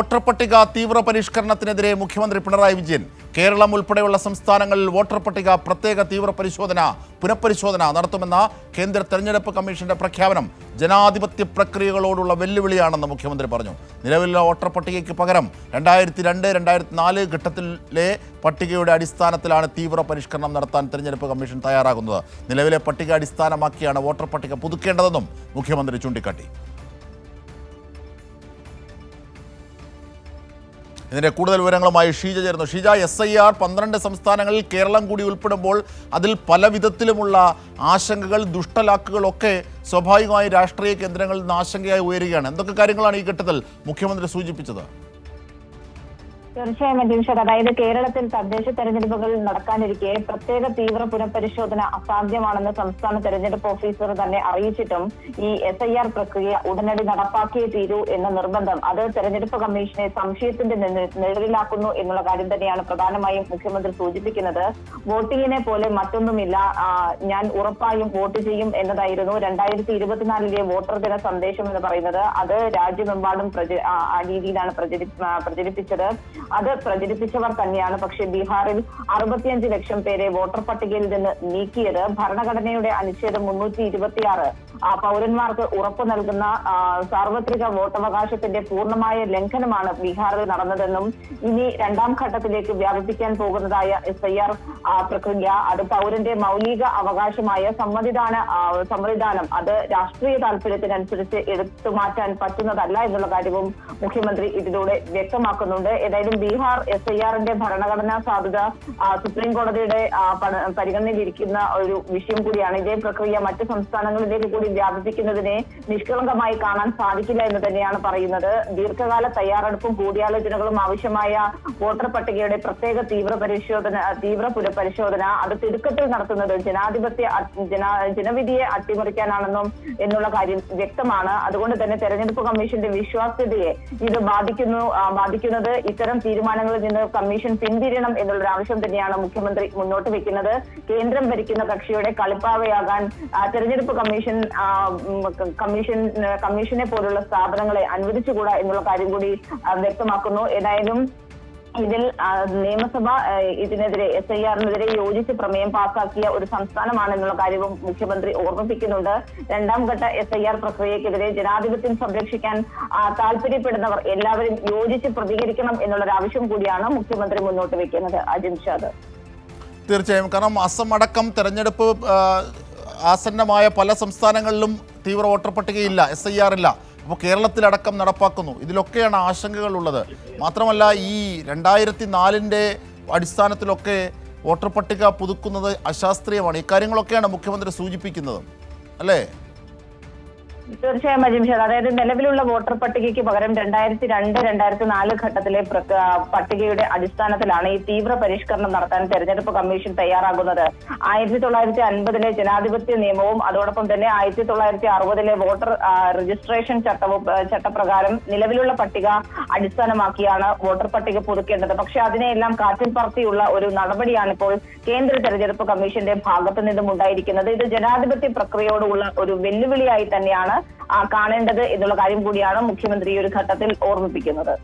Voter പട്ടിക തീവ്ര പരിഷ്കരണത്തിനെതിരെ മുഖ്യമന്ത്രി പിണറായി വിജയൻ കേരളം ഉൾപ്പെടെയുള്ള സംസ്ഥാനങ്ങളിൽ വോട്ടർ പട്ടിക പ്രത്യേക തീവ്ര പരിശോധന പുനഃപരിശോധന നടത്തുമെന്ന കേന്ദ്ര തെരഞ്ഞെടുപ്പ് കമ്മീഷന്റെ പ്രഖ്യാപനം ജനാധിപത്യ പ്രക്രിയകളോടുള്ള വെല്ലുവിളിയാണെന്ന് മുഖ്യമന്ത്രി പറഞ്ഞു. നിലവിലുള്ള വോട്ടർ പട്ടികയ്ക്ക് പകരം രണ്ടായിരത്തി രണ്ട് രണ്ടായിരത്തി നാല് ഘട്ടത്തിലെ പട്ടികയുടെ അടിസ്ഥാനത്തിലാണ് തീവ്ര പരിഷ്കരണം നടത്താൻ തെരഞ്ഞെടുപ്പ് കമ്മീഷൻ തയ്യാറാകുന്നത്. നിലവിലെ പട്ടിക അടിസ്ഥാനമാക്കിയാണ് വോട്ടർ പട്ടിക പുതുക്കേണ്ടതെന്നും മുഖ്യമന്ത്രി ചൂണ്ടിക്കാട്ടി. ഇതിന്റെ കൂടുതൽ വിവരങ്ങളുമായി ഷീജ ചേർന്നു ഷീജ എസ് ഐ ആർ പന്ത്രണ്ട് സംസ്ഥാനങ്ങളിൽ കേരളം കൂടി ഉൾപ്പെടുമ്പോൾ അതിൽ പല വിധത്തിലുമുള്ള ആശങ്കകൾ ദുഷ്ടലാക്കുകളൊക്കെ സ്വാഭാവികമായി രാഷ്ട്രീയ കേന്ദ്രങ്ങളിൽ നിന്ന് ആശങ്കയായി ഉയരുകയാണ്. എന്തൊക്കെ കാര്യങ്ങളാണ് ഈ ഘട്ടത്തിൽ മുഖ്യമന്ത്രി സൂചിപ്പിച്ചത്? തീർച്ചയായും അധ്യക്ഷത അതായത് കേരളത്തിൽ തദ്ദേശ തെരഞ്ഞെടുപ്പുകൾ നടക്കാനിരിക്കെ പ്രത്യേക തീവ്ര പുനഃപരിശോധന അസാധ്യമാണെന്ന് സംസ്ഥാന തെരഞ്ഞെടുപ്പ് ഓഫീസർ തന്നെ അറിയിച്ചിട്ടും ഈ എസ് ഐ ആർ പ്രക്രിയ ഉടനടി നടപ്പാക്കിയേ തീരൂ എന്ന നിർബന്ധം അത് തെരഞ്ഞെടുപ്പ് കമ്മീഷനെ സംശയത്തിന്റെ നിഴലിലാക്കുന്നു എന്നുള്ള കാര്യം തന്നെയാണ് പ്രധാനമായും മുഖ്യമന്ത്രി സൂചിപ്പിക്കുന്നത്. വോട്ടിങ്ങിനെ പോലെ മറ്റൊന്നുമില്ല. ഞാൻ ഉറപ്പായും വോട്ട് ചെയ്യും എന്നതായിരുന്നു രണ്ടായിരത്തി ഇരുപത്തിനാലിലെ വോട്ടർ ദിന സന്ദേശം എന്ന് പറയുന്നത്. അത് രാജ്യമെമ്പാടും പ്രച- ആ രീതിയിലാണ് പ്രചരി പ്രചരിപ്പിച്ചത്. അത് പ്രചരിപ്പിച്ചവർ തന്നെയാണ്. പക്ഷേ ബീഹാറിൽ അറുപത്തിയഞ്ച് ലക്ഷം പേരെ വോട്ടർ പട്ടികയിൽ നിന്ന് നീക്കിയത് ഭരണഘടനയുടെ അനുച്ഛേദം മുന്നൂറ്റി ഇരുപത്തിയാറ്. പൗരന്മാർക്ക് ഉറപ്പു നൽകുന്ന സാർവത്രിക വോട്ടവകാശത്തിന്റെ പൂർണമായ ലംഘനമാണ് ബീഹാറിൽ നടന്നതെന്നും ഇനി രണ്ടാം ഘട്ടത്തിലേക്ക് വ്യാപിപ്പിക്കാൻ പോകുന്നതായ എസ് ഐ ആർ പ്രക്രിയ അത് പൗരന്റെ മൗലിക അവകാശമായ സമ്മതിദാന സമ്മതിദാനം അത് രാഷ്ട്രീയ താല്പര്യത്തിനനുസരിച്ച് എടുത്തു മാറ്റാൻ പറ്റുന്നതല്ല എന്നുള്ള കാര്യവും മുഖ്യമന്ത്രി ഇതിലൂടെ വ്യക്തമാക്കുന്നുണ്ട്. ഏതായാലും ബീഹാർ എസ് ഐ ആറിന്റെ ഭരണഘടനാ സാധ്യത സുപ്രീം കോടതിയുടെ പരിഗണനയിലിരിക്കുന്ന ഒരു വിഷയം കൂടിയാണ്. ഇതേ പ്രക്രിയ മറ്റ് സംസ്ഥാനങ്ങളിലേക്ക് കൂടി വ്യാപിപ്പിക്കുന്നതിനെ നിഷ്കളങ്കമായി കാണാൻ സാധിക്കില്ല എന്ന് തന്നെയാണ് പറയുന്നത്. ദീർഘകാല തയ്യാറെടുപ്പും കൂടിയാലോചനകളും ആവശ്യമായ വോട്ടർ പട്ടികയുടെ പ്രത്യേക തീവ്ര പരിശോധന തീവ്ര പുനഃപരിശോധന അത് തിടുക്കത്തിൽ നടത്തുന്നത് ജനാധിപത്യ ജനവിധിയെ അട്ടിമറിക്കാനാണെന്നും എന്നുള്ള കാര്യം വ്യക്തമാണ്. അതുകൊണ്ട് തന്നെ തെരഞ്ഞെടുപ്പ് കമ്മീഷന്റെ വിശ്വാസ്യതയെ ഇത് ബാധിക്കുന്നു ബാധിക്കുന്നത് ഇത്തരം തീരുമാനങ്ങളിൽ നിന്ന് കമ്മീഷൻ പിന്തിരിയണം എന്നുള്ളൊരു ആവശ്യം തന്നെയാണ് മുഖ്യമന്ത്രി മുന്നോട്ട് വെക്കുന്നത്. കേന്ദ്രം ഭരിക്കുന്ന കക്ഷിയുടെ കളിപ്പാവയാകാൻ തെരഞ്ഞെടുപ്പ് കമ്മീഷൻ കമ്മീഷൻ കമ്മീഷനെ പോലുള്ള സ്ഥാപനങ്ങളെ അനുവദിച്ചുകൂടാ എന്നുള്ള കാര്യം കൂടി വ്യക്തമാക്കുന്നു. ഏതായാലും ഇതിൽ നിയമസഭ ഇതിനെതിരെ എസ് ഐ ആറിനെതിരെ യോജിച്ച് പ്രമേയം പാസാക്കിയ ഒരു സംസ്ഥാനമാണെന്നുള്ള കാര്യവും മുഖ്യമന്ത്രി ഓർമ്മിപ്പിക്കുന്നുണ്ട്. രണ്ടാം ഘട്ട എസ് ഐ ആർ പ്രക്രിയക്കെതിരെ ജനാധിപത്യം സംരക്ഷിക്കാൻ താല്പര്യപ്പെടുന്നവർ എല്ലാവരും യോജിച്ച് പ്രതികരിക്കണം എന്നുള്ളൊരു ആവശ്യം കൂടിയാണ് മുഖ്യമന്ത്രി മുന്നോട്ട് വെക്കുന്നത്. അജിം ഷാദ് തീർച്ചയായും. കാരണം അസം അടക്കം തെരഞ്ഞെടുപ്പ് ആസന്നമായ പല സംസ്ഥാനങ്ങളിലും തീവ്ര വോട്ടർ പട്ടികയില്ല എസ് ഐ ആർ ഇല്ല അപ്പോൾ കേരളത്തിലടക്കം നടപ്പാക്കുന്നു. ഇതിലൊക്കെയാണ് ആശങ്കകളുള്ളത്. മാത്രമല്ല ഈ രണ്ടായിരത്തി നാലിന്റെ അടിസ്ഥാനത്തിലൊക്കെ വോട്ടർ പട്ടിക പുതുക്കുന്നത് അശാസ്ത്രീയമാണ്. ഇക്കാര്യങ്ങളൊക്കെയാണ് മുഖ്യമന്ത്രി സൂചിപ്പിക്കുന്നത്. അല്ലേ? തീർച്ചയായും അജിംഷാദ് അതായത് നിലവിലുള്ള വോട്ടർ പട്ടികയ്ക്ക് പകരം രണ്ടായിരത്തി രണ്ട് രണ്ടായിരത്തി നാല് ഘട്ടത്തിലെ പട്ടികയുടെ അടിസ്ഥാനത്തിലാണ് ഈ തീവ്ര പരിഷ്കരണം നടത്താൻ തെരഞ്ഞെടുപ്പ് കമ്മീഷൻ തയ്യാറാകുന്നത്. ആയിരത്തി തൊള്ളായിരത്തി അൻപതിലെ ജനാധിപത്യ നിയമവും അതോടൊപ്പം തന്നെ ആയിരത്തി തൊള്ളായിരത്തി അറുപതിലെ വോട്ടർ രജിസ്ട്രേഷൻ ചട്ടവും ചട്ടപ്രകാരം നിലവിലുള്ള പട്ടിക അടിസ്ഥാനമാക്കിയാണ് വോട്ടർ പട്ടിക പുതുക്കേണ്ടത്. പക്ഷേ അതിനെയെല്ലാം കാറ്റിൽ പറത്തിയുള്ള ഒരു നടപടിയാണ് ഇപ്പോൾ കേന്ദ്ര തെരഞ്ഞെടുപ്പ് കമ്മീഷന്റെ ഭാഗത്തു നിന്നും ഉണ്ടായിരിക്കുന്നത് ഇത് ജനാധിപത്യ പ്രക്രിയയോടുള്ള ഒരു വെല്ലുവിളിയായി തന്നെയാണ് കാണേണ്ടത് എന്നുള്ള കാര്യം കൂടിയാണ് മുഖ്യമന്ത്രി ഈ ഒരു ഘട്ടത്തിൽ ഓർമ്മിപ്പിക്കുന്നത്.